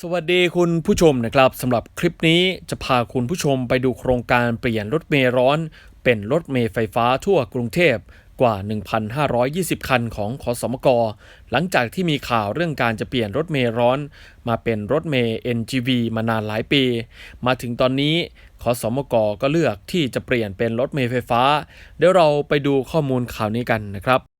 สวัสดีคุณผู้ชมนะครับสำหรับคลิปนี้จะพาคุณผู้ชมไปดูโครงการเปลี่ยนรถเมล์ร้อน เป็นรถเมล์ไฟฟ้าทั่วกรุงเทพกว่า 1,520 คันของขอสมก หลังจากที่มีข่าวเรื่องการจะเปลี่ยนรถเมล์ร้อน มาเป็นรถเมล์ NGV มานานหลายปี มาถึงตอนนี้ขอสมกก็เลือกที่จะเปลี่ยนเป็นรถเมล์ไฟฟ้า เดี๋ยวเราไปดูข้อมูลข่าวนี้กันนะครับ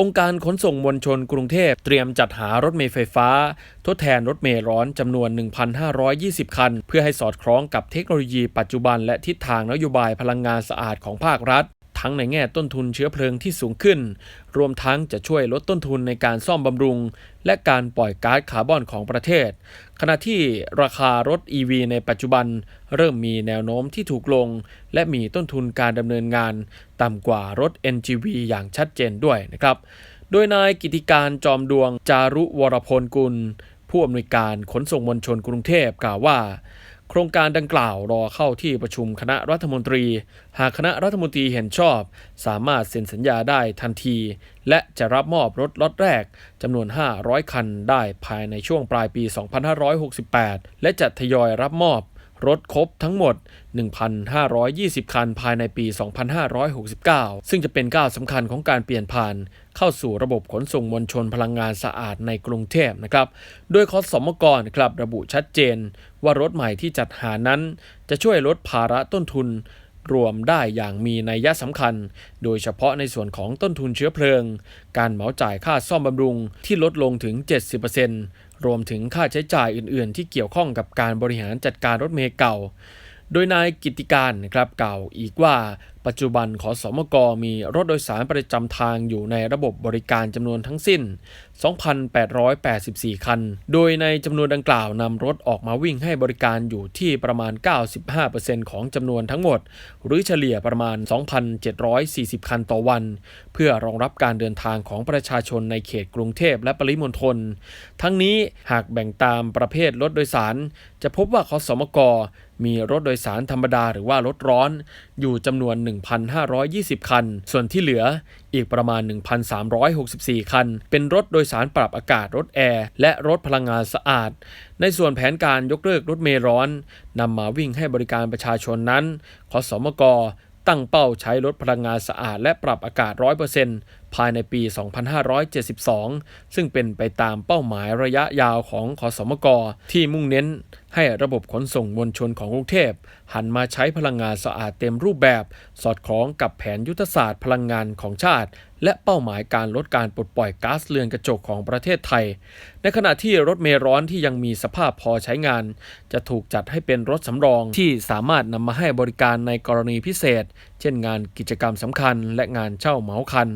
องค์การขนส่งมวลชนกรุงเทพเตรียมจัดหารถเมล์ไฟฟ้า ทดแทนรถเมล์ร้อนจำนวน 1,520 คัน เพื่อให้สอดคล้องกับเทคโนโลยีปัจจุบันและทิศทางนโยบายพลังงานสะอาดของภาครัฐ ทั้งในแง่ต้นทุนเชื้อเพลิงที่สูงขึ้น รวมทั้งจะช่วยลดต้นทุนในการซ่อมบำรุง และการปล่อยก๊าซคาร์บอนของประเทศ ขณะที่ราคารถ EV ในปัจจุบัน เริ่มมีแนวโน้มที่ถูกลง และมีต้นทุนการดำเนินงาน ต่ำกว่ารถ NGV อย่างชัดเจนด้วยนะครับ โดยนายกิติการจอมดวงจารุวรพลกุล ผู้อำนวยการขนส่งมวลชนกรุงเทพกล่าวว่า ครงการดังกล่าวรอเข้าที่ประชุมคณะรัฐมนตรี หากคณะรัฐมนตรีเห็นชอบ สามารถเซ็นสัญญาได้ทันที และจะรับมอบรถล็อตแรกจำนวน 500 คันได้ภายในช่วงปลายปี 2568 และจะทยอยรับมอบ รถครบทั้งหมด 1,520 คันภายในปี 2569 ซึ่งจะเป็นก้าวสำคัญของการเปลี่ยนผ่านเข้าสู่ระบบขนส่งมวลชนพลังงานสะอาดในกรุงเทพนะครับ โดยคอสมกรครับระบุชัดเจน ว่ารถใหม่ที่จัดหานั้น จะช่วยลดภาระต้นทุนรวมได้อย่างมีนัยยะสำคัญ โดยเฉพาะในส่วนของต้นทุนเชื้อเพลิง การเหมาจ่ายค่าซ่อมบำรุงที่ลดลงถึง 70%ร รวมถึงค่าใช้จ่ายอื่นๆ ที่เกี่ยวข้องกับการบริหารจัดการรถเมล์เก่า โดยนายกิติการนะครับกล่าวอีกว่า ปัจจุบันขอสมกมีรถโดยสารประจำทางอยู่ในระบบบริการจำนวนทั้งสิ้น 2,884 คัน โดยในจำนวนดังกล่าวนำรถออกมาวิ่งให้บริการอยู่ที่ประมาณ 95%ของจำนวนทั้งหมด หรือเฉลี่ยประมาณ 2,740 คันต่อวัน เพื่อรองรับการเดินทางของประชาชนในเขตกรุงเทพและปริมณฑล ทั้งนี้หากแบ่งตามประเภทรถโดยสาร จะพบว่าขอสมกมีรถโดยสารธรรมดาหรือว่ารถร้อนอยู่จำนวน1,520 คัน ส่วนที่เหลืออีกประมาณ 1,364 คัน เป็นรถโดยสารปรับอากาศรถแอร์ และรถพลังงานสะอาด ในส่วนแผนการยกเลิกรถเมล์ร้อนนำมาวิ่งให้บริการประชาชนนั้นขอสมกตั้งเป้าใช้รถพลังงานสะอาดและปรับอากาศ 100%ภ ภายในปี 2572 ซึ่งเป็นไปตามเป้าหมายระยะยาวของขอสมกที่มุ่งเน้นให้ระบบขนส่งมวลชนของกรุงเทพ หันมาใช้พลังงานสะอาดเต็มรูปแบบ สอดคล้องกับแผนยุทธศาสตร์พลังงานของชาติ และเป้าหมายการลดการปลดปล่อยก๊าซเรือนกระจกของประเทศไทย ในขณะที่รถเมล์ร้อนที่ยังมีสภาพพอใช้งาน จะถูกจัดให้เป็นรถสำรองที่สามารถนำมาให้บริการในกรณีพิเศษ ช่นงานกิจกรรมสำคัญ และงานเช่าเหมาคัน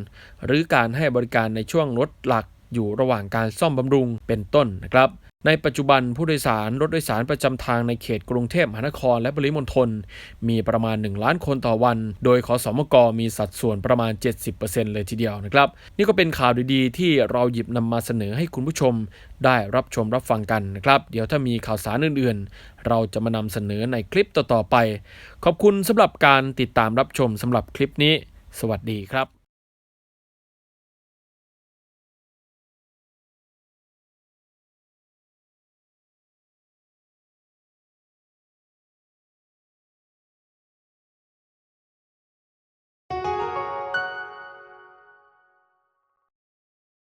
หรือการให้บริการในช่วงรถหลักอยู่ระหว่างการซ่อมบำรุงเป็นต้นนะครับ ในปัจจุบันผู้โดยสารรถโดยสารประจำทางในเขตกรุงเทพมหานครและปริมณฑลมีประมาณ 1 ล้านคนต่อวัน โดยขอสมกมีสัดส่วนประมาณ 70%เลยทีเดียวนะครับ นี่ก็เป็นข่าวดีๆ ที่เราหยิบนำมาเสนอให้คุณผู้ชมได้รับชมรับฟังกันนะครับ เดี๋ยวถ้ามีข่าวสารอื่นๆ เราจะมานำเสนอในคลิปต่อๆไป ขอบคุณสำหรับการติดตามรับชมสำหรับคลิปนี้ สวัสดีครับ